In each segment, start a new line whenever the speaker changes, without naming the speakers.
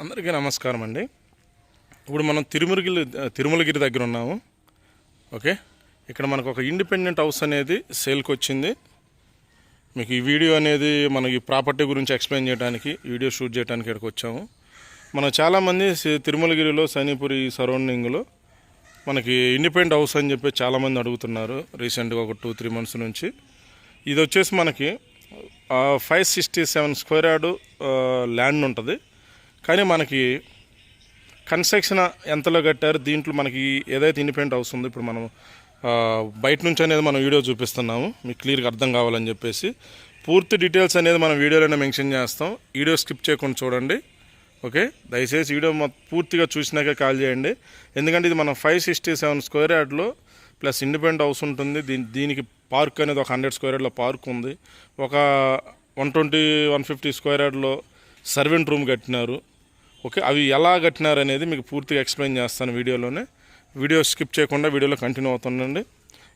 అందరికీ నమస్కారం అండి ఇప్పుడు మనం తిరుమలగిరి తిరుమలగిరి దగ్గర ఉన్నాము. ఓకే? ఇక్కడ మనకు ఒక ఇండిపెండెంట్ హౌస్ అనేది సేల్కి వచ్చింది మీకు ఈ వీడియో అనేది మనకి ప్రాపర్టీ గురించి ఎక్స్ప్లెయిన్ చేయడానికి వీడియో షూట్ చేయడానికి ఇక్కడికి వచ్చాము. మనం చాలామంది తిరుమలగిరిలో సనీపురి సరౌండింగ్లో మనకి ఇండిపెండెంట్ హౌస్ అని చెప్పి చాలామంది అడుగుతున్నారు రీసెంట్గా ఒక టూ త్రీ మంత్స్ నుంచి. ఇది వచ్చేసి మనకి five sixty seven square yard land ఉంటుంది. కానీ మనకి కన్స్ట్రక్షన్ ఎంతలో కట్టారు దీంట్లో మనకి ఏదైతే ఇండిపెండెంట్ హౌస్ ఉందో ఇప్పుడు మనం బయట నుంచి అనేది మనం వీడియో చూపిస్తున్నాము. మీకు క్లియర్గా అర్థం కావాలని చెప్పేసి. పూర్తి డీటెయిల్స్ అనేది మనం వీడియోలోనే మెన్షన్ చేస్తాం. వీడియో స్కిప్ చేయకుండా చూడండి. ఓకే? దయచేసి వీడియో పూర్తిగా చూసినాక కాల్ చేయండి. ఎందుకంటే ఇది మన ఫైవ్ సిక్స్టీ సెవెన్ స్క్వేర్ యార్డ్లో ప్లస్ ఇండిపెండెంట్ హౌస్ ఉంటుంది. దీని దీనికి పార్క్ అనేది ఒక హండ్రెడ్ స్క్వేర్ యార్డ్లో పార్క్ ఉంది. ఒక one twenty one fifty square యార్డ్లో సర్వెంట్ రూమ్ కట్టినారు. ఓకే అవి ఎలా కట్టినారనేది మీకు పూర్తిగా ఎక్స్ప్లెయిన్ చేస్తాను వీడియోలోనే. వీడియో స్కిప్ చేయకుండా వీడియోలో కంటిన్యూ అవుతుండండి.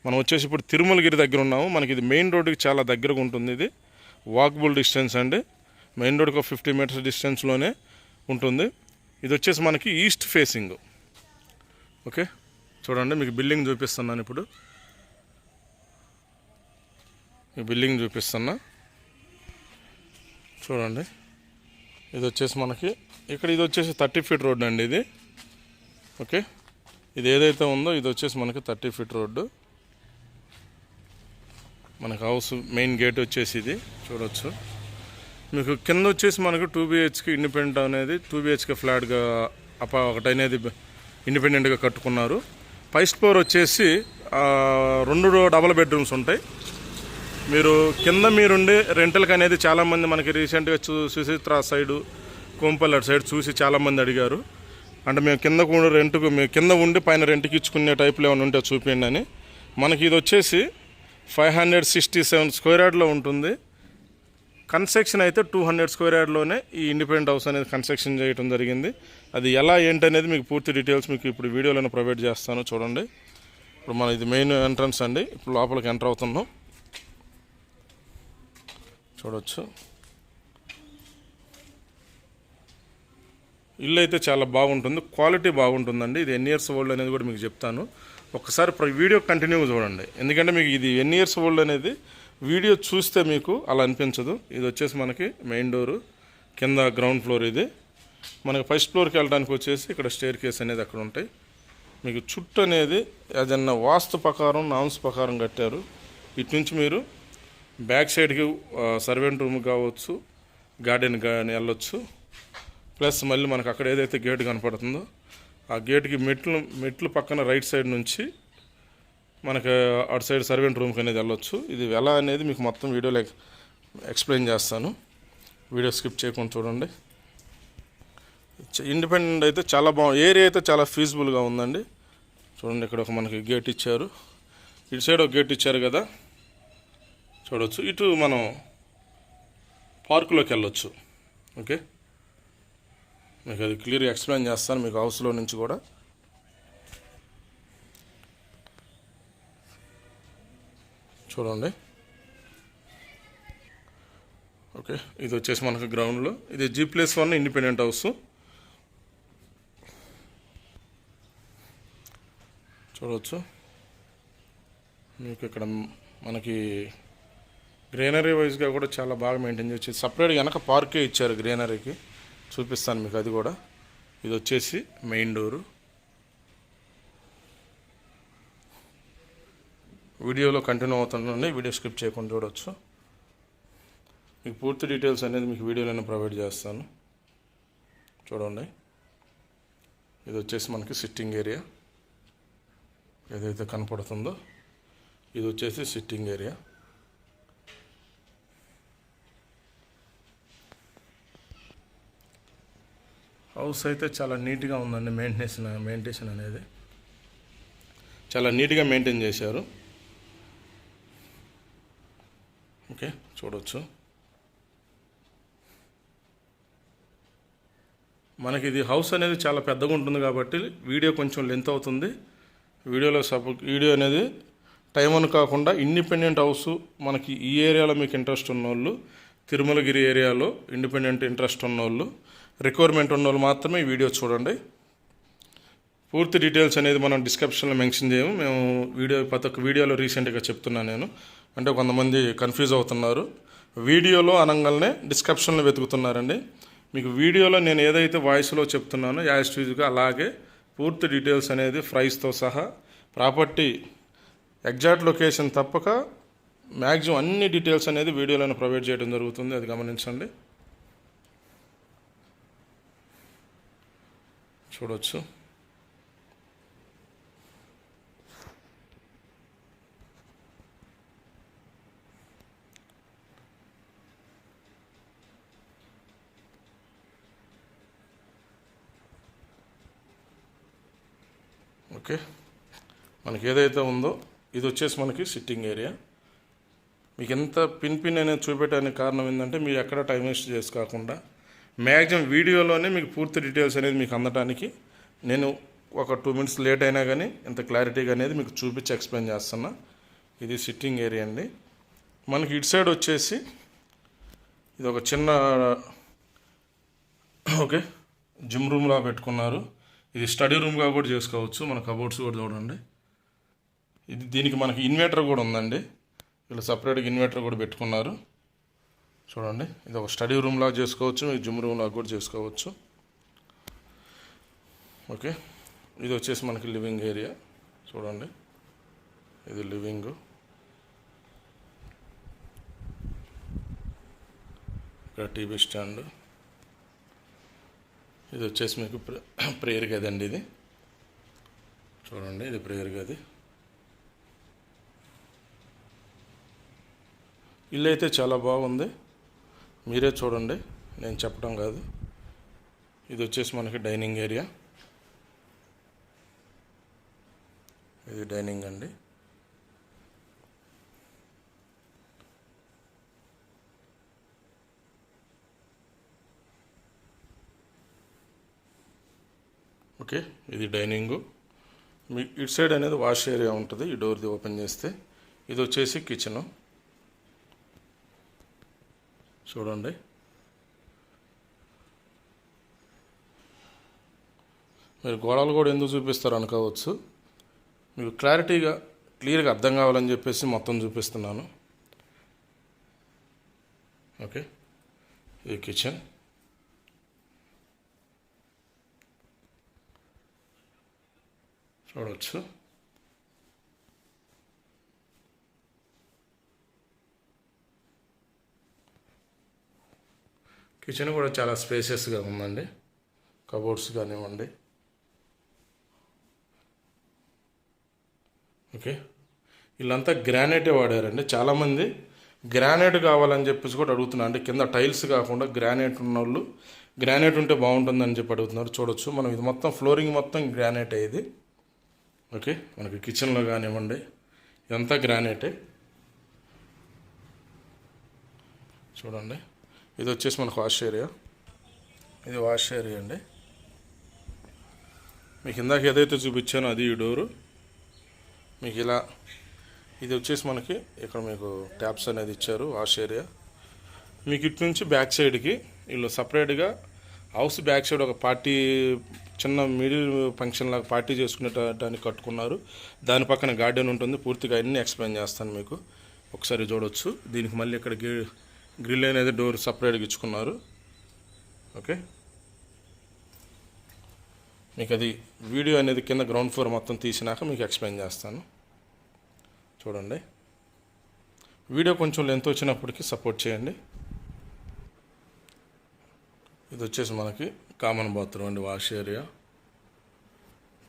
మనం వచ్చేసి ఇప్పుడు తిరుమలగిరి దగ్గర ఉన్నాము. మనకి ఇది మెయిన్ రోడ్డుకి చాలా దగ్గరగా ఉంటుంది ఇది. వాకబుల్ డిస్టెన్స్ అండి. మెయిన్ రోడ్కి ఒక ఫిఫ్టీ మీటర్స్ డిస్టెన్స్లోనే ఉంటుంది. ఇది వచ్చేసి మనకి ఈస్ట్ ఫేసింగ్ ఓకే చూడండి మీకు బిల్డింగ్ చూపిస్తున్నాను ఇప్పుడు. బిల్డింగ్ చూపిస్తున్నా. చూడండి. ఇది వచ్చేసి మనకి ఇక్కడ ఇది వచ్చేసి థర్టీ ఫీట్ రోడ్ అండి ఇది. ఓకే? ఇది ఏదైతే ఉందో ఇది వచ్చేసి మనకి థర్టీ ఫీట్ రోడ్డు. మనకి హౌస్ మెయిన్ గేట్ వచ్చేసి ఇది చూడొచ్చు. మీకు కింద వచ్చేసి మనకు టూ బిహెచ్కి ఇండిపెండెంట్ అనేది టూ బిహెచ్కే ఫ్లాట్గా అప ఒకటి అనేది ఇండిపెండెంట్గా కట్టుకున్నారు. ఫస్ట్ ఫ్లోర్ వచ్చేసి రెండు డబల్ బెడ్రూమ్స్ ఉంటాయి. మీరు కింద మీరుండే రెంటల్కి అనేది చాలామంది మనకి రీసెంట్గా చూ సుచిత్ర సైడు కోంపల్ అటు సైడ్ చూసి చాలామంది అడిగారు. అంటే మేము కింద కూడా రెంట్కు మేము కింద ఉండి పైన రెంట్కి ఇచ్చుకునే టైప్లో ఏమైనా ఉంటే చూపించండి అని. మనకి ఇది వచ్చేసి five hundred sixty seven square యార్డ్లో ఉంటుంది. కన్స్ట్రక్షన్ అయితే టూ హండ్రెడ్ స్క్వేర్ యార్డ్లోనే ఈ ఇండిపెండెంట్ హౌస్ అనేది కన్స్ట్రక్షన్ చేయడం జరిగింది. అది ఎలా ఏంటనేది మీకు పూర్తి డీటెయిల్స్ మీకు ఇప్పుడు వీడియోలోనే ప్రొవైడ్ చేస్తాను చూడండి. ఇప్పుడు మన ఇది మెయిన్ ఎంట్రన్స్ అండి. ఇప్పుడు లోపలికి ఎంటర్ అవుతున్నాం. చూడవచ్చు ఇల్లు అయితే చాలా బాగుంటుంది క్వాలిటీ బాగుంటుందండి. ఇది ఎన్ని ఇయర్స్ ఓల్డ్ అనేది కూడా మీకు చెప్తాను. ఒకసారి ప్ర- వీడియో కంటిన్యూగా చూడండి. ఎందుకంటే మీకు ఇది ఎన్ని ఇయర్స్ ఓల్డ్ అనేది వీడియో చూస్తే మీకు అలా అనిపించదు. ఇది వచ్చేసి మనకి మెయిన్ డోరు కింద గ్రౌండ్ ఫ్లోర్ ఇది. మనకి ఫస్ట్ ఫ్లోర్కి వెళ్ళడానికి వచ్చేసి ఇక్కడ స్టేర్ కేస్ అనేది అక్కడ ఉంటాయి. మీకు చుట్టూ అనేది ఏదన్నా వాస్తు ప్రకారం నామ్స్ ప్రకారం కట్టారు. ఇటు నుంచి మీరు బ్యాక్ సైడ్కి సర్వెంట్ రూమ్ కావచ్చు గార్డెన్ కానీ వెళ్ళొచ్చు. ప్లస్ మళ్ళీ మనకు అక్కడ ఏదైతే గేట్ కనపడుతుందో ఆ గేట్కి మెట్లు మెట్లు పక్కన రైట్ సైడ్ నుంచి మనకు అటు సైడ్ సర్వెంట్ రూమ్కి అనేది వెళ్ళొచ్చు. ఇది ఎలా అనేది మీకు మొత్తం వీడియోలో ఎక్స్ప్లెయిన్ చేస్తాను. వీడియో స్కిప్ చేయకుండా చూడండి. ఇండిపెండెంట్ అయితే చాలా బాగుంది ఏరియా అయితే చాలా ఫీజిబుల్గా ఉందండి. చూడండి ఇక్కడ ఒక మనకి గేట్ ఇచ్చారు. ఇటు సైడ్ ఒక గేట్ ఇచ్చారు కదా. చూడవచ్చు ఇటు మనం పార్కులోకి వెళ్ళొచ్చు. ఓకే? మీకు అది క్లియర్గా ఎక్స్ప్లెయిన్ చేస్తాను మీకు హౌస్లో నుంచి కూడా. చూడండి. ఓకే? ఇది వచ్చేసి మనకు గ్రౌండ్లో. ఇది G plus one independent house. చూడవచ్చు మీకు ఇక్కడ మనకి గ్రీనరీ వైజ్గా కూడా చాలా బాగా మెయింటైన్ చేసి సపరేట్ వెనక పార్కే ఇచ్చారు గ్రీనరీకి చూపిస్తాను మీకు అది కూడా. ఇది వచ్చేసి మెయిన్ డోరు వీడియోలో కంటిన్యూ అవుతుండే వీడియో స్కిప్ చేయకుండా చూడవచ్చు మీకు పూర్తి డీటెయిల్స్ అనేది మీకు వీడియోలోనే ప్రొవైడ్ చేస్తాను. చూడండి. ఇది వచ్చేసి మనకి సిట్టింగ్ ఏరియా ఏదైతే కనపడుతుందో ఇది వచ్చేసి సిట్టింగ్ ఏరియా హౌస్ అయితే చాలా నీట్గా ఉందండి మెయింటెనెన్స్ మెయింటేషన్ అనేది. చాలా నీట్గా మెయింటైన్ చేశారు. ఓకే చూడవచ్చు మనకి ఇది హౌస్ అనేది చాలా పెద్దగా ఉంటుంది కాబట్టి వీడియో కొంచెం లెంత్ అవుతుంది. వీడియోలో సపో వీడియో అనేది టైం అని కాకుండా ఇండిపెండెంట్ హౌస్ మనకి ఈ ఏరియాలో మీకు ఇంట్రెస్ట్ ఉన్నోళ్ళు తిరుమలగిరి ఏరియాలో ఇండిపెండెంట్ ఇంట్రెస్ట్ ఉన్నోళ్ళు రిక్వైర్మెంట్ ఉన్న వాళ్ళు మాత్రమే ఈ వీడియో చూడండి. పూర్తి డీటెయిల్స్ అనేది మనం డిస్క్రిప్షన్లో మెన్షన్ చేయము. మేము వీడియో ప్రతి ఒక్క వీడియోలో రీసెంట్గా చెప్తున్నాను నేను. అంటే కొంతమంది కన్ఫ్యూజ్ అవుతున్నారు. వీడియోలో అనగానే డిస్క్రిప్షన్లో వెతుకుతున్నారండి. మీకు వీడియోలో నేను ఏదైతే వాయిస్లో చెప్తున్నానో యాజ్ యూజ్గా అలాగే పూర్తి డీటెయిల్స్ అనేది ప్రైస్తో సహా ప్రాపర్టీ ఎగ్జాక్ట్ లొకేషన్ తప్పక మ్యాక్సిమం అన్ని డీటెయిల్స్ అనేది వీడియోలోనే ప్రొవైడ్ చేయడం జరుగుతుంది. అది గమనించండి. చూడవచ్చు ఓకే. మనకి ఏదైతే ఉందో ఇది వచ్చేసి మనకి సిట్టింగ్ ఏరియా. మీకు ఎంత పిన్ పిన్ అనేది చూపెట్టడానికి కారణం ఏంటంటే మీరు ఎక్కడ టైం వేస్ట్ చేసుకోకుండా మ్యాక్సిమం వీడియోలోనే మీకు పూర్తి డీటెయిల్స్ అనేది మీకు అందడానికి నేను ఒక టూ మినిట్స్ లేట్ అయినా కానీ ఇంత క్లారిటీగా అనేది మీకు చూపించి ఎక్స్ప్లెయిన్ చేస్తున్నా. ఇది సిట్టింగ్ ఏరియా అండి. మనకి ఇటు సైడ్ వచ్చేసి ఇది ఒక చిన్న ఓకే జిమ్ రూమ్లా పెట్టుకున్నారు. ఇది స్టడీ రూమ్గా కూడా చేసుకోవచ్చు. మన కబోర్డ్స్ కూడా చూడండి. ఇది దీనికి మనకి ఇన్వర్టర్ కూడా ఉందండి. వీళ్ళు సపరేట్గా ఇన్వర్టర్ కూడా పెట్టుకున్నారు. చూడండి. ఇది ఒక స్టడీ రూమ్ లాగా చేసుకోవచ్చు. మీరు జిమ్ రూమ్ కూడా చేసుకోవచ్చు. ఓకే. ఇది వచ్చేసి మనకి లివింగ్ ఏరియా. చూడండి. ఇది లివింగ్. ఇక్కడ టీవీ స్టాండ్. ఇది వచ్చేసి మీకు ప్రేయర్ గది అండి ఇది. చూడండి. ఇది ప్రేయర్ గది. ఇల్లు అయితే చాలా బాగుంది. మీరే చూడండి నేను చెప్పడం కాదు. ఇది వచ్చేసి మనకి డైనింగ్ ఏరియా. ఇది డైనింగ్ అండి. ఓకే ఇది డైనింగు. మీ ఇటు సైడ్ అనేది వాష్ ఏరియా ఉంటుంది ఈ డోర్ది ఓపెన్ చేస్తే. ఇది వచ్చేసి కిచెను. చూడండి. మీరు గోడలు కూడా ఎందుకు చూపిస్తారు అనుకోవచ్చు. మీకు క్లారిటీగా క్లియర్గా అర్థం కావాలని చెప్పేసి మొత్తం చూపిస్తున్నాను. ఓకే. ఇది కిచెన్. చూడవచ్చు కిచెన్ కూడా చాలా స్పేసియస్గా ఉందండి. కబోర్డ్స్ కానివ్వండి. ఓకే. వీళ్ళంతా గ్రానైటే వాడారండి. చాలామంది గ్రానైట్ కావాలని చెప్పేసి కూడా అడుగుతున్నారు. అంటే కింద టైల్స్ కాకుండా గ్రానైట్ ఉన్న వాళ్ళు గ్రానైట్ ఉంటే బాగుంటుందని చెప్పి అడుగుతున్నారు. చూడొచ్చు. మనం ఇది మొత్తం ఫ్లోరింగ్ మొత్తం గ్రానైట్ ఇది. ఓకే. మనకి కిచెన్లో కానివ్వండి ఇదంతా గ్రానైటే. చూడండి. ఇది వచ్చేసి మనకు వాష్ ఏరియా. ఇది వాష్ ఏరియా అండి. మీకు ఇందాక ఏదైతే చూపించానో అది ఈ డోరు. మీకు ఇలా ఇది వచ్చేసి మనకి ఇక్కడ మీకు ట్యాప్స్ అనేది ఇచ్చారు వాష్ ఏరియా. మీకు ఇటు నుంచి బ్యాక్ సైడ్కి వీళ్ళు సపరేట్గా హౌస్ బ్యాక్ సైడ్ ఒక పార్టీ చిన్న మిడిల్ ఫంక్షన్ లాగా పార్టీ చేసుకునేటానికి కట్టుకున్నారు. దాని పక్కన గార్డెన్ ఉంటుంది. పూర్తిగా అన్నీ ఎక్స్ప్లెయిన్ చేస్తాను మీకు. ఒకసారి చూడొచ్చు. దీనికి మళ్ళీ ఇక్కడ గి- గ్రిల్ అనేది డోర్ సపరేట్గా ఇచ్చుకున్నారు. ఓకే. మీకు అది వీడియో అనేది కింద గ్రౌండ్ ఫ్లోర్ మొత్తం తీసినాక మీకు ఎక్స్ప్లెయిన్ చేస్తాను. చూడండి. వీడియో కొంచెం లెంత్ వచ్చినప్పటికీ సపోర్ట్ చేయండి. ఇది వచ్చేసి మనకి కామన్ బాత్రూమ్ అండి వాష్ ఏరియా.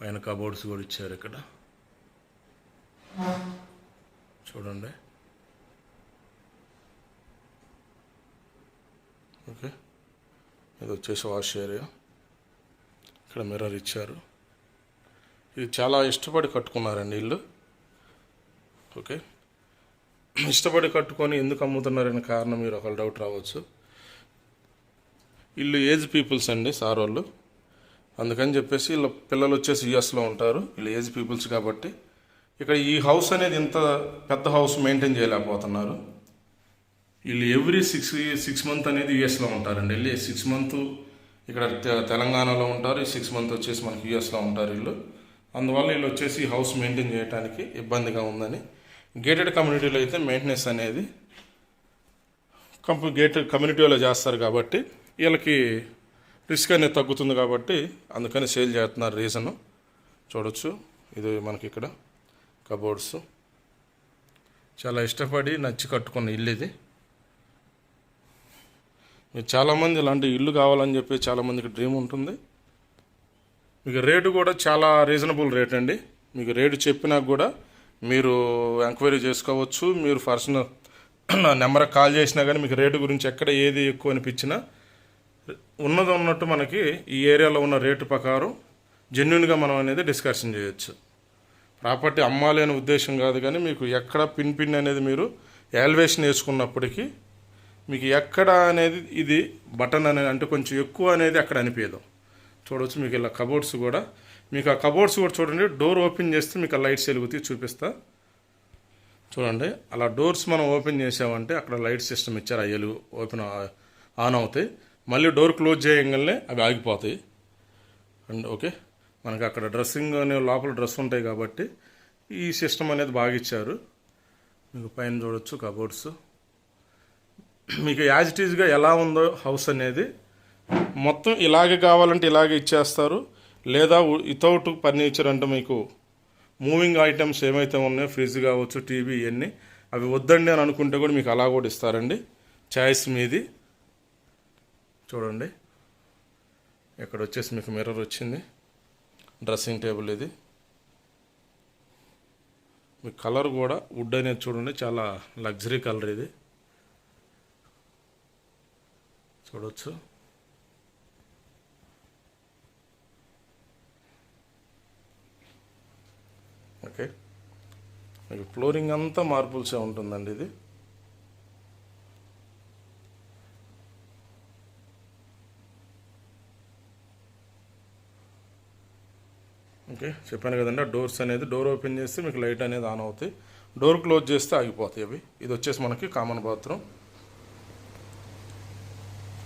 పైన కబోర్డ్స్ కూడా ఇచ్చారు ఇక్కడ. చూడండి. ఓకే. ఇది వచ్చేసి వాష్ ఏరియా ఇక్కడ మిర్రర్ ఇచ్చారు. ఇది చాలా ఇష్టపడి కట్టుకున్నారండి ఇల్లు. ఓకే. ఇష్టపడి కట్టుకొని ఎందుకు అమ్ముతున్నారనే కారణం మీరు ఒకళ్ళు డౌట్ రావచ్చు. ఇల్లు ఏజ్ పీపుల్స్ అండి సార్ వాళ్ళు. అందుకని చెప్పేసి వీళ్ళ పిల్లలు వచ్చేసి యుఎస్లో ఉంటారు. వీళ్ళు ఏజ్ పీపుల్స్ కాబట్టి. ఇక్కడ ఈ హౌస్ అనేది ఇంత పెద్ద హౌస్ మెయింటైన్ చేయలేకపోతున్నారు. వీళ్ళు ఎవ్రీ సిక్స్ సిక్స్ మంత్ అనేది యుఎస్లో ఉంటారండి. వెళ్ళి సిక్స్ మంత్ ఇక్కడ తె- తెలంగాణలో ఉంటారు. సిక్స్ మంత్ వచ్చేసి మనకి యూఎస్లో ఉంటారు వీళ్ళు. అందువల్ల వీళ్ళు వచ్చేసి హౌస్ మెయింటైన్ చేయడానికి ఇబ్బందిగా ఉందని. గేటెడ్ కమ్యూనిటీలో అయితే మెయింటెనెన్స్ అనేది కంపు గేటెడ్ కమ్యూనిటీలో చేస్తారు కాబట్టి వీళ్ళకి రిస్క్ అనేది తగ్గుతుంది కాబట్టి అందుకని సేల్ చేస్తున్నారు రీజను. చూడొచ్చు. ఇది మనకి ఇక్కడ కబోర్డ్స్. చాలా ఇష్టపడి నచ్చి కట్టుకున్న ఇల్లు ఇది. మీరు చాలామంది ఇలాంటి ఇల్లు కావాలని చెప్పి చాలామందికి డ్రీమ్ ఉంటుంది. మీకు రేటు కూడా చాలా రీజనబుల్ రేట్ అండి. మీకు రేటు చెప్పినా కూడా మీరు ఎంక్వైరీ చేసుకోవచ్చు. మీరు పర్సనల్ నా నెంబర్కి కాల్ చేసినా కానీ మీకు రేటు గురించి ఎక్కడ ఏది ఎక్కువ అనిపించినా ఉన్నది ఉన్నట్టు మనకి ఈ ఏరియాలో ఉన్న రేటు ప్రకారం జెన్యున్గా మనం అనేది డిస్కషన్ చేయొచ్చు. ప్రాపర్టీ అమ్మాలి అనే ఉద్దేశం కాదు కానీ మీకు ఎక్కడ పిన్ పిన్ అనేది మీరు యాల్యువేషన్ వేసుకున్నప్పటికీ మీకు ఎక్కడ అనేది ఇది బటన్ అనేది అంటే కొంచెం ఎక్కువ అనేది అక్కడ అనిపించదు. చూడవచ్చు మీకు ఇలా కబోర్డ్స్ కూడా. మీకు ఆ కబోర్డ్స్ కూడా చూడండి డోర్ ఓపెన్ చేస్తే మీకు ఆ లైట్స్ వెలుగుతాయి చూపిస్తా. చూడండి అలా డోర్స్ మనం ఓపెన్ చేసామంటే అక్కడ లైట్ సిస్టమ్ ఇచ్చారు ఆ ఎలుగు ఓపెన్ ఆన్ అవుతాయి. మళ్ళీ డోర్ క్లోజ్ చేయగానే అవి ఆగిపోతాయి. అండ్ ఓకే మనకి అక్కడ డ్రెస్సింగ్ అనే లోపల డ్రెస్ ఉంటాయి కాబట్టి ఈ సిస్టమ్ అనేది బాగా ఇచ్చారు. మీకు పైన చూడొచ్చు కబోర్డ్స్. మీకు యాజ్ ఇట్ ఈజ్గా ఎలా ఉందో హౌస్ అనేది మొత్తం ఇలాగే కావాలంటే ఇలాగే ఇచ్చేస్తారు. లేదా వితౌట్ ఫర్నిచర్ అంటే మీకు మూవింగ్ ఐటమ్స్ ఏమైతే ఉన్నాయో ఫ్రిడ్జ్ కావచ్చు టీవీ ఇవన్నీ అవి వద్దండి అని అనుకుంటే కూడా మీకు అలా కూడా ఇస్తారండి. చాయిస్ మీది. చూడండి. ఇక్కడ వచ్చేసి మీకు మిర్రర్ వచ్చింది. డ్రెస్సింగ్ టేబుల్ ఇది. మీ కలర్ కూడా వుడ్ అనేది చూడండి చాలా లగ్జరీ కలర్ ఇది. చూడవచ్చు ఓకే. మీకు ఫ్లోరింగ్ అంతా మార్బుల్సే ఉంటుందండి ఇది. ఓకే. చెప్పాను కదండి డోర్స్ అనేది డోర్ ఓపెన్ చేస్తే మీకు లైట్ అనేది ఆన్ అవుతాయి. డోర్ క్లోజ్ చేస్తే ఆగిపోతాయి అవి. ఇది వచ్చేసి మనకి కామన్ బాత్రూమ్.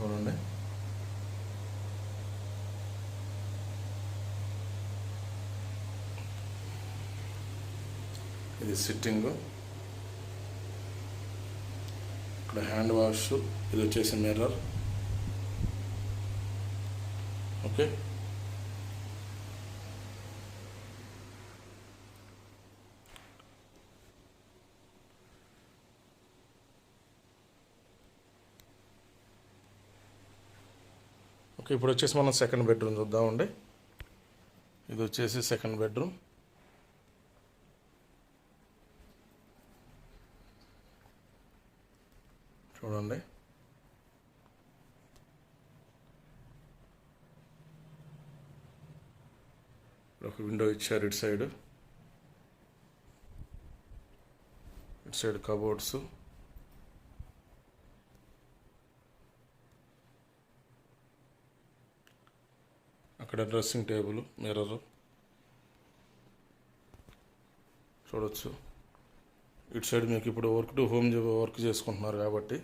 చూడండి. ఇది సిట్టింగ్ ఇక్కడ హ్యాండ్ వాష్ ఇది వచ్చేసి మిర్రర్ ఓకే ఇప్పుడు వచ్చేసి మనం సెకండ్ బెడ్రూమ్ చూద్దామండి. ఇది వచ్చేసి సెకండ్ బెడ్రూమ్. చూడండి. ఒక విండో ఇచ్చారు ఇటు సైడ్. ఇటు సైడ్ కబోర్డ్స్. అక్కడ డ్రెస్సింగ్ టేబుల్ మిర్రర్. చూడొచ్చు. ఇటు సైడ్ మీకు ఇప్పుడు వర్క్ టు హోమ్ వర్క్ చేసుకుంటున్నారు కాబట్టి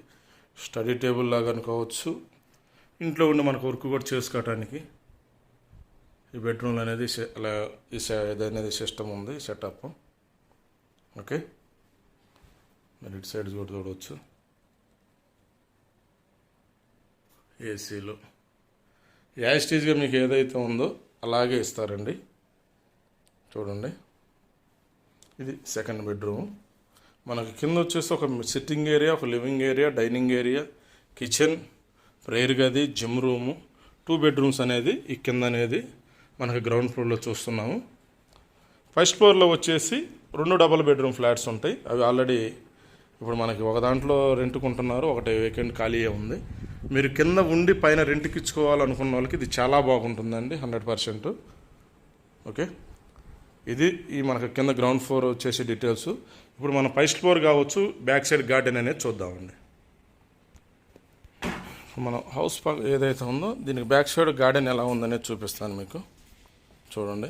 స్టడీ టేబుల్ లాగా అనుకోవచ్చు. ఇంట్లో ఉండి మనకు వర్క్ కూడా చేసుకోవటానికి ఈ బెడ్రూమ్ అనేది అలా ఈ అనేది సిస్టమ్ ఉంది సెటప్. ఓకే? మరి ఇటు సైడ్ కూడా చూడవచ్చు ఏసీలు. యాస్టీజ్గా మీకు ఏదైతే ఉందో అలాగే ఇస్తారండి. చూడండి. ఇది సెకండ్ బెడ్రూమ్. మనకి కింద వచ్చేసి ఒక సిట్టింగ్ ఏరియా ఒక living area dining area kitchen prayer గది జిమ్ రూము. టూ బెడ్రూమ్స్ అనేది ఈ కింద అనేది మనకి గ్రౌండ్ ఫ్లోర్లో చూస్తున్నాము. ఫస్ట్ ఫ్లోర్లో వచ్చేసి రెండు డబల్ బెడ్రూమ్ ఫ్లాట్స్ ఉంటాయి. అవి ఆల్రెడీ ఇప్పుడు మనకి ఒక దాంట్లో రెంట్కుంటున్నారు ఒకటి వేకెంట్ ఖాళీయే ఉంది. మీరు కింద ఉండి పైన రెంట్కి ఇచ్చుకోవాలనుకున్న వాళ్ళకి ఇది చాలా బాగుంటుందండి హండ్రెడ్ పర్సెంట్. ఓకే? ఇది ఈ మనకి కింద గ్రౌండ్ ఫ్లోర్ వచ్చేసి డీటెయిల్స్ ఇప్పుడు మన ఫస్ట్ ఫ్లోర్ కావచ్చు బ్యాక్ సైడ్ గార్డెన్ అనేది చూద్దామండి. మనం మన హౌస్ పక్క ఏదైతే ఉందో దీనికి బ్యాక్ సైడ్ గార్డెన్ ఎలా ఉందనేది చూపిస్తాను మీకు. చూడండి.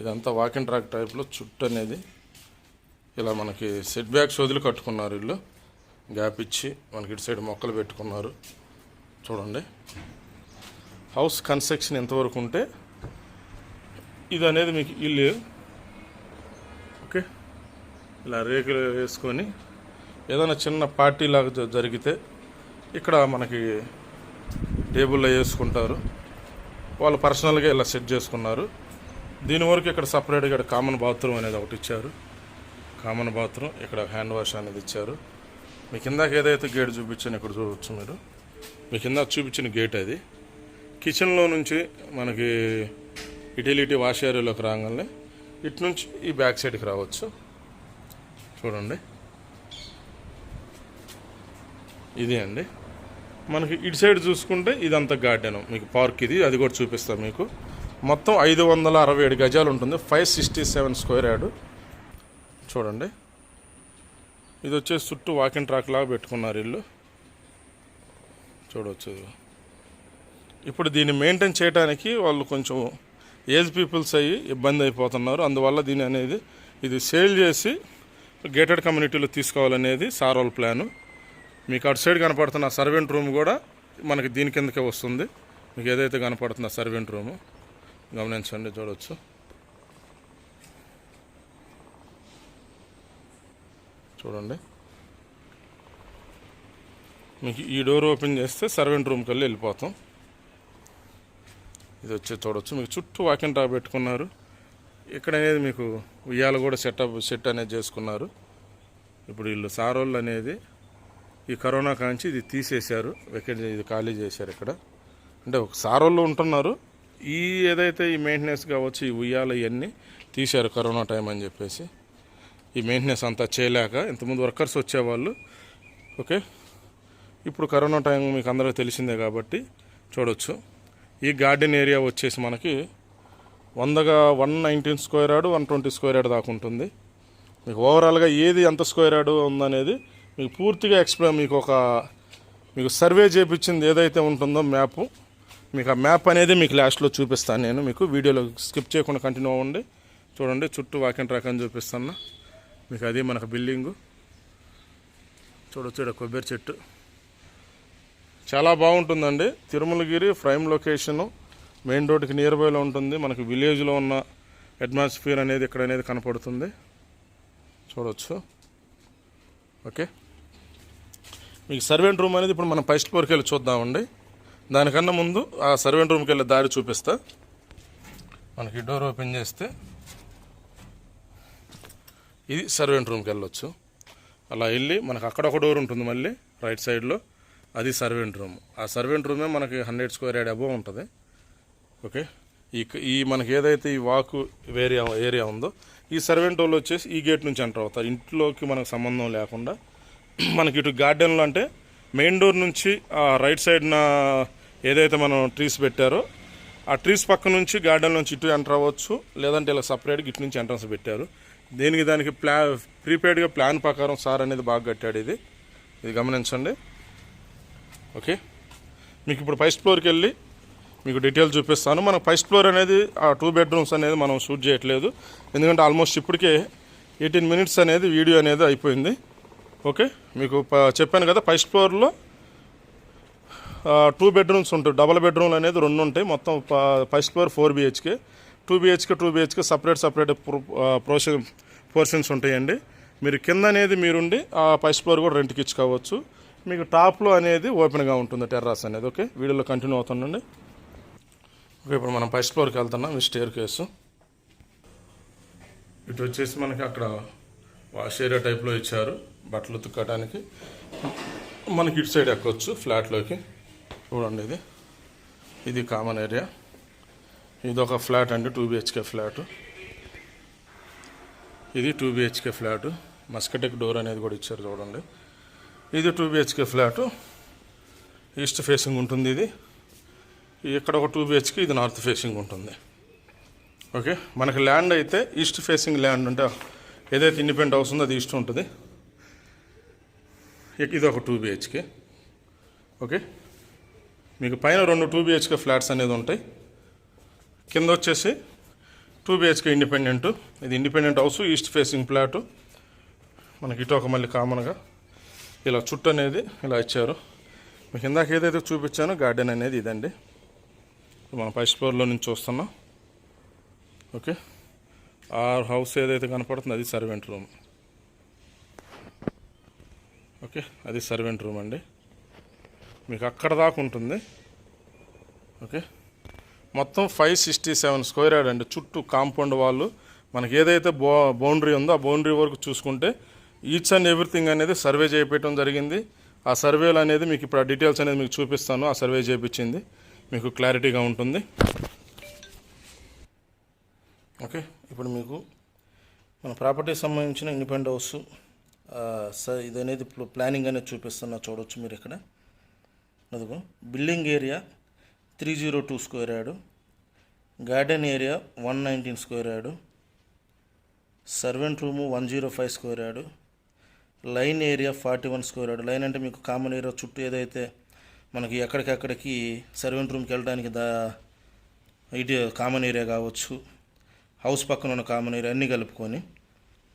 ఇదంతా వాకింగ్ ట్రాక్ టైప్లో చుట్టూ అనేది. ఇలా మనకి సెట్ బ్యాక్స్ వదిలి కట్టుకున్నారు ఇల్లు. గ్యాప్ ఇచ్చి మనకి ఇటు సైడ్ మొక్కలు పెట్టుకున్నారు. చూడండి. హౌస్ కన్స్ట్రక్షన్ ఎంతవరకు ఉంటే ఇది అనేది మీకు ఇల్లు. ఓకే. ఇలా రేకులు వేసుకొని ఏదైనా చిన్న పార్టీ లాగా జరిగితే ఇక్కడ మనకి టేబుల్లో వేసుకుంటారు. వాళ్ళు పర్సనల్గా ఇలా సెట్ చేసుకున్నారు. దీని వరకు ఇక్కడ సపరేట్గా ఇక్కడ కామన్ బాత్రూమ్ అనేది ఒకటి ఇచ్చారు. కామన్ బాత్రూమ్ ఇక్కడ హ్యాండ్ వాష్ అనేది ఇచ్చారు. మీ కిందాక ఏదైతే గేట్ చూపించాను ఇక్కడ చూడవచ్చు మీరు. మీ కింద చూపించిన గేట్ అది. కిచెన్లో నుంచి మనకి యుటిలిటీ వాష్ ఏరియాలోకి రాగానే ఇటు నుంచి ఈ బ్యాక్ సైడ్కి రావచ్చు. చూడండి. ఇది అండి. మనకి ఇటు సైడ్ చూసుకుంటే ఇదంతా గార్డెన్. మీకు పార్క్ ఇది అది కూడా చూపిస్తాం మీకు. మొత్తం ఐదు వందల అరవై ఏడు గజాలు ఉంటుంది. Five sixty seven square yard. చూడండి. ఇది వచ్చేసి చుట్టూ వాకింగ్ ట్రాక్ లాగా పెట్టుకున్నారు ఇల్లు. చూడవచ్చు ఇప్పుడు దీన్ని మెయింటైన్ చేయడానికి వాళ్ళు కొంచెం ఏజ్ పీపుల్స్ అయ్యి ఇబ్బంది అయిపోతున్నారు. అందువల్ల దీని అనేది ఇది సేల్ చేసి గేటెడ్ కమ్యూనిటీలో తీసుకోవాలనేది సార్ వాళ్ళ ప్లాను. మీకు అటు సైడ్ కనపడుతున్న సర్వెంట్ రూమ్ కూడా మనకి దీని కిందకే వస్తుంది. మీకు ఏదైతే కనపడుతుందో సర్వెంట్ రూము గమనించండి చూడవచ్చు చూడండి. మీకు ఈ డోర్ ఓపెన్ చేస్తే సర్వెంట్ రూమ్కి వెళ్ళి వెళ్ళిపోతాం. ఇది వచ్చి చూడవచ్చు మీకు చుట్టూ వాకింగ్ టాప్ పెట్టుకున్నారు. ఇక్కడ అనేది మీకు ఉయ్యాల కూడా సెటప్ సెట్ అనేది చేసుకున్నారు. ఇప్పుడు వీళ్ళు సారోళ్ళు అనేది ఈ కరోనా కాంచి ఇది తీసేశారు. వెకెట్ ఇది ఖాళీ చేశారు ఇక్కడ. అంటే ఒక సారోళ్ళు ఉంటున్నారు. ఈ ఏదైతే ఈ మెయింటెనెన్స్ కావచ్చు ఈ ఉయ్యాల ఇవన్నీ తీశారు కరోనా టైం అని చెప్పేసి. ఈ మెయింటెనెన్స్ అంతా చేయలేక ఇంతకుముందు వర్కర్స్ వచ్చేవాళ్ళు. ఓకే ఇప్పుడు కరోనా టైం మీకు అందరికీ తెలిసిందే కాబట్టి చూడొచ్చు. ఈ గార్డెన్ ఏరియా వచ్చేసి మనకి వందగా one nineteen square yard one twenty square yard దాకా ఉంటుంది. మీకు ఓవరాల్గా ఏది ఎంత స్క్వేర్ యార్డ్ ఉందనేది మీకు పూర్తిగా ఎక్స్ప్లెయిన్ మీకు ఒక మీకు సర్వే చేపించింది ఏదైతే ఉంటుందో మ్యాప్. మీకు ఆ మ్యాప్ అనేది మీకు లాస్ట్లో చూపిస్తాను నేను మీకు. వీడియోలో స్కిప్ చేయకుండా కంటిన్యూ అవ్వండి. చూడండి చుట్టూ వాకింగ్ ట్రాక్ అని చూపిస్తాను మీకు అది మనకు బిల్డింగు. చూడొచ్చు ఇక్కడ కొబ్బరి చెట్టు. చాలా బాగుంటుందండి. తిరుమలగిరి ప్రైమ్ లొకేషను మెయిన్ రోడ్కి నియర్ బైలో ఉంటుంది. మనకి విలేజ్లో ఉన్న అట్మాస్ఫియర్ అనేది ఇక్కడ అనేది కనపడుతుంది. చూడవచ్చు ఓకే. మీకు సర్వెంట్ రూమ్ అనేది ఇప్పుడు మనం ఫస్ట్ ఫ్లోర్కి వెళ్ళి చూద్దామండి. దానికన్నా ముందు ఆ సర్వెంట్ రూమ్కి వెళ్ళి దారి చూపిస్తా. మనకి డోర్ ఓపెన్ చేస్తే ఇది సర్వెంట్ రూమ్కి వెళ్ళొచ్చు. అలా వెళ్ళి మనకు అక్కడ ఒక డోర్ ఉంటుంది మళ్ళీ రైట్ సైడ్లో. అది సర్వెంట్ రూమ్. ఆ సర్వెంట్ రూమే మనకి హండ్రెడ్ స్క్వేర్ యార్డ్ అబోవ్ ఉంటుంది. ఓకే? ఈ ఈ మనకి ఏదైతే ఈ వాకు ఏరియా ఏరియా ఉందో ఈ సర్వెంట్ వాళ్ళు వచ్చేసి ఈ గేట్ నుంచి ఎంటర్ అవుతారు. ఇంట్లోకి మనకు సంబంధం లేకుండా. మనకి ఇటు గార్డెన్లో అంటే మెయిన్ డోర్ నుంచి ఆ రైట్ సైడ్న ఏదైతే మనం ట్రీస్ పెట్టారో ఆ ట్రీస్ పక్క నుంచి గార్డెన్ నుంచి ఇటు ఎంటర్ అవ్వచ్చు. లేదంటే ఇలా సపరేట్గా ఇటు నుంచి ఎంట్రన్స్ పెట్టారు. దేనికి దానికి ప్లా ప్రీపెయిడ్గా ప్లాన్ ప్రకారం సార్ అనేది బాగా కట్టాడు ఇది. ఇది గమనించండి. ఓకే? మీకు ఇప్పుడు ఫస్ట్ ఫ్లోర్కి వెళ్ళి మీకు డీటెయిల్ చూపిస్తాను. మనం ఫస్ట్ ఫ్లోర్ అనేది ఆ టూ బెడ్రూమ్స్ అనేది మనం షూట్ చేయట్లేదు. ఎందుకంటే ఆల్మోస్ట్ ఇప్పటికే ఎయిటీన్ మినిట్స్ అనేది వీడియో అనేది అయిపోయింది. ఓకే? మీకు ప- చెప్పాను కదా ఫస్ట్ ఫ్లోర్లో టూ బెడ్రూమ్స్ ఉంటాయి. డబల్ బెడ్రూమ్లు అనేది రెండు ఉంటాయి. మొత్తం first floor four BHK two BHK two BHK separate separate portion portions ఉంటాయండి. మీరు కింద అనేది మీరుండి ఆ ఫస్ట్ ఫ్లోర్ కూడా రెంట్కి ఇచ్చుకోవచ్చు. మీకు టాప్లో అనేది ఓపెన్గా ఉంటుంది టెర్రాస్ అనేది ఓకే వీడియోలో కంటిన్యూ అవుతుందండి ఓకే ఇప్పుడు మనం ఫస్ట్ ఫ్లోర్కి వెళ్తున్నాం ఈ స్టేర్ కేసు ఇటు వచ్చేసి మనకి అక్కడ వాష్ ఏరియా టైప్లో ఇచ్చారు బట్టలు ఉతుక్కడానికి మనకి ఇటు సైడ్ ఎక్కొచ్చు ఫ్లాట్లోకి చూడండి ఇది. ఇది కామన్ ఏరియా ఇది ఒక ఫ్లాట్ అండి టూ బిహెచ్కే ఫ్లాట్ ఇది టూ బిహెచ్కే ఫ్లాట్ మస్కటెక్ డోర్ అనేది కూడా ఇచ్చారు చూడండి. ఇది two BHK flat. East facing ఉంటుంది ఇది. ఇక్కడ ఒక టూ బిహెచ్కి ఇది నార్త్ ఫేసింగ్ ఉంటుంది. ఓకే? మనకి ల్యాండ్ అయితే ఈస్ట్ ఫేసింగ్ ల్యాండ్ అంటే ఏదైతే ఇండిపెండెంట్ హౌస్ ఉందో అది ఈస్ట్ ఉంటుంది. ఇది ఒక టూ బిహెచ్కే ఓకే? మీకు పైన రెండు టూ బిహెచ్కే ఫ్లాట్స్ అనేది ఉంటాయి. కింద వచ్చేసి టూ బిహెచ్కే ఇండిపెండెంట్. ఇది independent house east facing flat. మనకి ఇటు ఒక మళ్ళీ కామన్గా ఇలా చుట్టు అనేది ఇలా ఇచ్చారు. మీకు ఇందాక ఏదైతే చూపించానో గార్డెన్ అనేది ఇదండి. మనం ఫస్ట్ ఫ్లోర్లో నుంచి చూస్తున్నాం. ఓకే. ఆ హౌస్ ఏదైతే కనపడుతుందో అది సర్వెంట్ రూమ్. ఓకే. అది సర్వెంట్ రూమ్ అండి. మీకు అక్కడ దాకా ఉంటుంది. ఓకే. మొత్తం five sixty seven square yard అండి. చుట్టూ కాంపౌండ్ వాళ్ళు మనకి ఏదైతే బౌండరీ ఉందో ఆ బౌండరీ వరకు చూసుకుంటే ఈచ్ అండ్ ఎవ్రీథింగ్ అనేది సర్వే చేయించడం జరిగింది. ఆ సర్వేలు అనేది మీకు ఇప్పుడు ఆ డీటెయిల్స్ అనేది మీకు చూపిస్తాను. ఆ సర్వే చేయించింది మీకు క్లారిటీగా ఉంటుంది. ఓకే ఇప్పుడు మీకు మన ప్రాపర్టీకి సంబంధించిన ఇండిపెండెంట్ హౌస్ ఇది అనేది ఇప్పుడు ప్లానింగ్ అనేది చూపిస్తున్నా చూడవచ్చు మీరు ఇక్కడ. అదిగో building area three zero two square yard garden area one nineteen square yard servant room one zero five square yard line area forty one square yard. Line అంటే మీకు కామన్ ఏరియా చుట్టూ ఏదైతే మనకి ఎక్కడికెక్కడికి సర్వెంట్ రూమ్కి వెళ్ళడానికి దా ఇటు కామన్ ఏరియా కావచ్చు house పక్కన ఉన్న కామన్ ఏరియా అన్నీ కలుపుకొని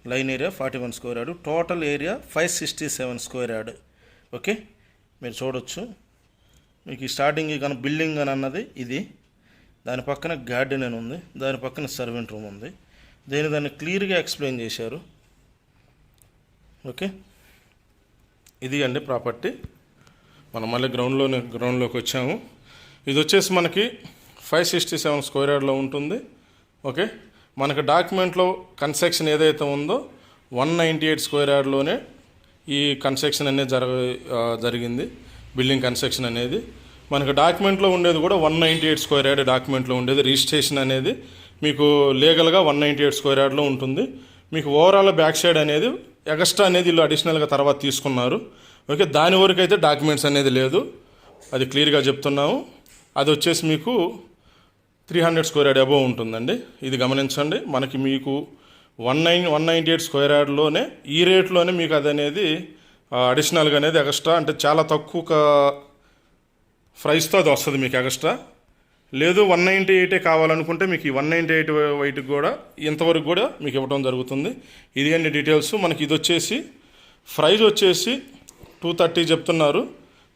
line area forty one square yard. Total area five sixty seven square yard. Okay? మీరు చూడొచ్చు. మీకు ఈ స్టార్టింగ్ కానీ బిల్డింగ్ అని అన్నది ఇది. దాని పక్కన గార్డెన్ అని ఉంది. దాని పక్కన సర్వెంట్ రూమ్ ఉంది. దీని దాన్ని క్లియర్గా ఎక్స్ప్లెయిన్ చేశారు. ఓకే? ఇది అండి ప్రాపర్టీ. మనం మళ్ళీ గ్రౌండ్లోనే గ్రౌండ్లోకి వచ్చాము. ఇది వచ్చేసి మనకి ఫైవ్ సిక్స్టీ సెవెన్ స్క్వేర్ యార్డ్లో ఉంటుంది. ఓకే? మనకి డాక్యుమెంట్లో కన్స్ట్రక్షన్ ఏదైతే ఉందో వన్ నైంటీ ఎయిట్ స్క్వేర్ యార్డ్లోనే ఈ కన్స్ట్రక్షన్ అనేది జరగ జరిగింది. బిల్డింగ్ కన్స్ట్రక్షన్ అనేది. మనకు డాక్యుమెంట్లో ఉండేది కూడా one ninety eight square yard డాక్యుమెంట్లో ఉండేది. రిజిస్ట్రేషన్ అనేది మీకు లీగల్గా వన్ నైంటీ ఎయిట్ స్క్వేర్ యార్డ్లో ఉంటుంది. మీకు ఓవరాల్ బ్యాక్ సైడ్ అనేది ఎక్స్ట్రా అనేది వీళ్ళు అడిషనల్గా తర్వాత తీసుకున్నారు. ఓకే దాని వరకు అయితే డాక్యుమెంట్స్ అనేది లేదు. అది క్లియర్గా చెప్తున్నాము. అది వచ్చేసి మీకు three hundred square yard above ఉంటుందండి. ఇది గమనించండి. మనకి మీకు one nine one ninety eight square యార్డ్లోనే ఈ రేట్లోనే మీకు అది అనేది అడిషనల్గా అనేది ఎక్స్ట్రా అంటే చాలా తక్కువ ప్రైస్తో అది వస్తుంది మీకు ఎక్స్ట్రా లేదు వన్ నైంటీ ఎయిటే కావాలనుకుంటే మీకు ఈ వన్ నైంటీ ఎయిట్ వైట్కి కూడా ఇంతవరకు కూడా మీకు ఇవ్వడం జరుగుతుంది. ఇది అండి డీటెయిల్స్. మనకి ఇది వచ్చేసి ప్రైజ్ వచ్చేసి టూ థర్టీ చెప్తున్నారు.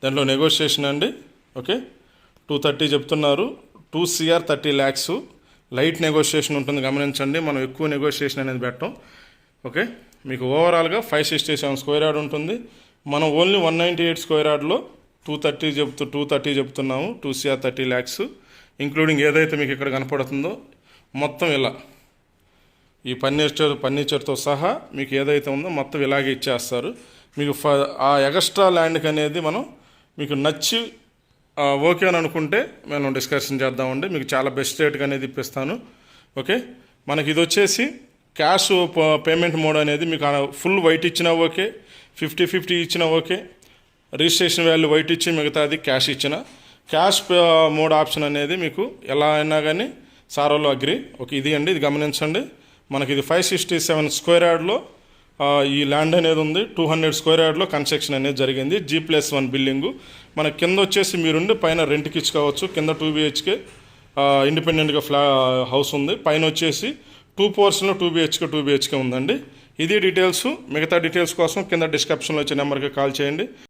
దాంట్లో నెగోషియేషన్ అండి. ఓకే? టూ థర్టీ చెప్తున్నారు. Two CR thirty lakhs light negotiation ఉంటుంది గమనించండి. మనం ఎక్కువ నెగోషియేషన్ అనేది పెట్టం. ఓకే? మీకు ఓవరాల్గా five sixty seven square yard ఉంటుంది. మనం only one ninety eight square యార్డ్లో టూ థర్టీ చెప్తూ టూ థర్టీ చెప్తున్నాము. Two CR thirty lakhs including ఏదైతే మీకు ఇక్కడ కనపడుతుందో మొత్తం ఇలా. ఈ ఫర్నిచర్ ఫర్నిచర్తో సహా మీకు ఏదైతే ఉందో మొత్తం ఇలాగే ఇచ్చేస్తారు. మీకు ఫ ఆ ఎక్స్ట్రా ల్యాండ్కి అనేది మనం మీకు నచ్చి ఓకే అని అనుకుంటే మేము డిస్కషన్ చేద్దామండి. మీకు చాలా బెస్ట్ రేట్గా అనేది ఇప్పిస్తాను. ఓకే? మనకి ఇది వచ్చేసి క్యాష్ పేమెంట్ మోడ్ అనేది మీకు ఫుల్ వైట్ ఇచ్చినా ఓకే ఫిఫ్టీ ఫిఫ్టీ ఇచ్చినా ఓకే రిజిస్ట్రేషన్ వాల్యూ వైట్ ఇచ్చి మిగతాది క్యాష్ ఇచ్చిన క్యాష్ మోడ్ ఆప్షన్ అనేది మీకు ఎలా అయినా కానీ సారోలో అగ్రి ఓకే ఇది అండి ఇది గమనించండి. మనకి ఇది ఫైవ్ సిక్స్టీ సెవెన్ స్క్వేర్ యార్డ్లో ఈ ల్యాండ్ అనేది ఉంది. టూ హండ్రెడ్ స్క్వేర్ యార్డ్లో కన్స్ట్రక్షన్ అనేది జరిగింది. జీ ప్లస్ వన్ బిల్డింగు మన కింద వచ్చేసి మీరుండి పైన రెంట్కి ఇచ్చుకోవచ్చు. కింద టూ బిహెచ్కే ఇండిపెండెంట్గా ఫ్లా హౌస్ ఉంది. పైన వచ్చేసి టూ పోర్షన్లో టూ బిహెచ్కే టూ బిహెచ్కే ఉందండి. ఇది డీటెయిల్స్ మిగతా డీటెయిల్స్ కోసం కింద డిస్క్రిప్షన్లో వచ్చే నెంబర్కి కాల్ చేయండి.